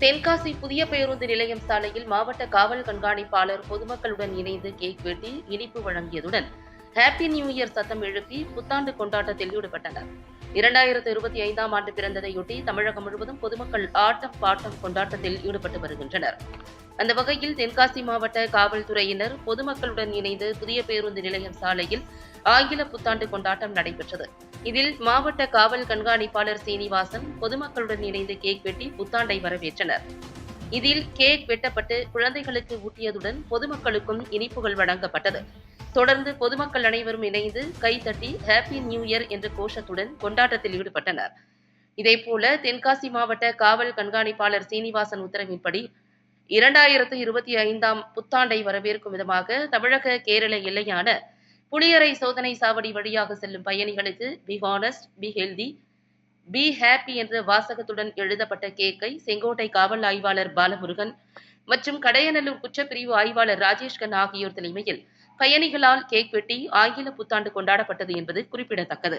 தென்காசி புதிய பேருந்து நிலையம் சாலையில் மாவட்ட காவல் கண்காணிப்பாளர் பொதுமக்களுடன் இணைந்து கேக் வெட்டி இனிப்பு வழங்கியதுடன் ஹாப்பி நியூ இயர் சத்தம் எழுப்பி புத்தாண்டு கொண்டாட்டத்தில் ஈடுபட்டனர். இரண்டாயிரத்து இருபத்தி ஐந்தாம் ஆண்டு பிறந்ததையொட்டி தமிழகம் முழுவதும் பொதுமக்கள் ஆட்டம் பாட்டம் கொண்டாட்டத்தில் ஈடுபட்டு வருகின்றனர். அந்த வகையில் தென்காசி மாவட்ட காவல்துறையினர் பொதுமக்களுடன் இணைந்து புதிய பேருந்து நிலையம் சாலையில் ஆங்கில புத்தாண்டு கொண்டாட்டம் நடைபெற்றது. இதில் மாவட்ட காவல் கண்காணிப்பாளர் சீனிவாசன் பொதுமக்களுடன் இணைந்து கேக் வெட்டி புத்தாண்டை வரவேற்றனர். இதில் கேக் வெட்டப்பட்டு குழந்தைகளுக்கு ஊட்டியதுடன் பொதுமக்களுக்கும் இனிப்புகள் வழங்கப்பட்டது. தொடர்ந்து பொதுமக்கள் அனைவரும் இணைந்து கைத்தட்டி ஹாப்பி நியூ இயர் என்ற கோஷத்துடன் கொண்டாட்டத்தில் ஈடுபட்டனர். இதேபோல தென்காசி மாவட்ட காவல் கண்காணிப்பாளர் சீனிவாசன் உத்தரவின்படி இரண்டாயிரத்து இருபத்தி ஐந்தாம் புத்தாண்டை வரவேற்கும் விதமாக தமிழக கேரள எல்லையான புளியரை சோதனை சாவடி வழியாக செல்லும் பயணிகளுக்கு be honest be healthy be happy என்ற வாசகத்துடன் எழுதப்பட்ட கேக்கை செங்கோட்டை காவல் ஆய்வாளர் பாலமுருகன் மற்றும் கடையநல்லூர் குற்றப்பிரிவு ஆய்வாளர் ராஜேஷ்கன் ஆகியோர் தலைமையில் பயணிகளால் கேக் வெட்டி ஆங்கில புத்தாண்டு கொண்டாடப்பட்டது என்பது குறிப்பிடத்தக்கது.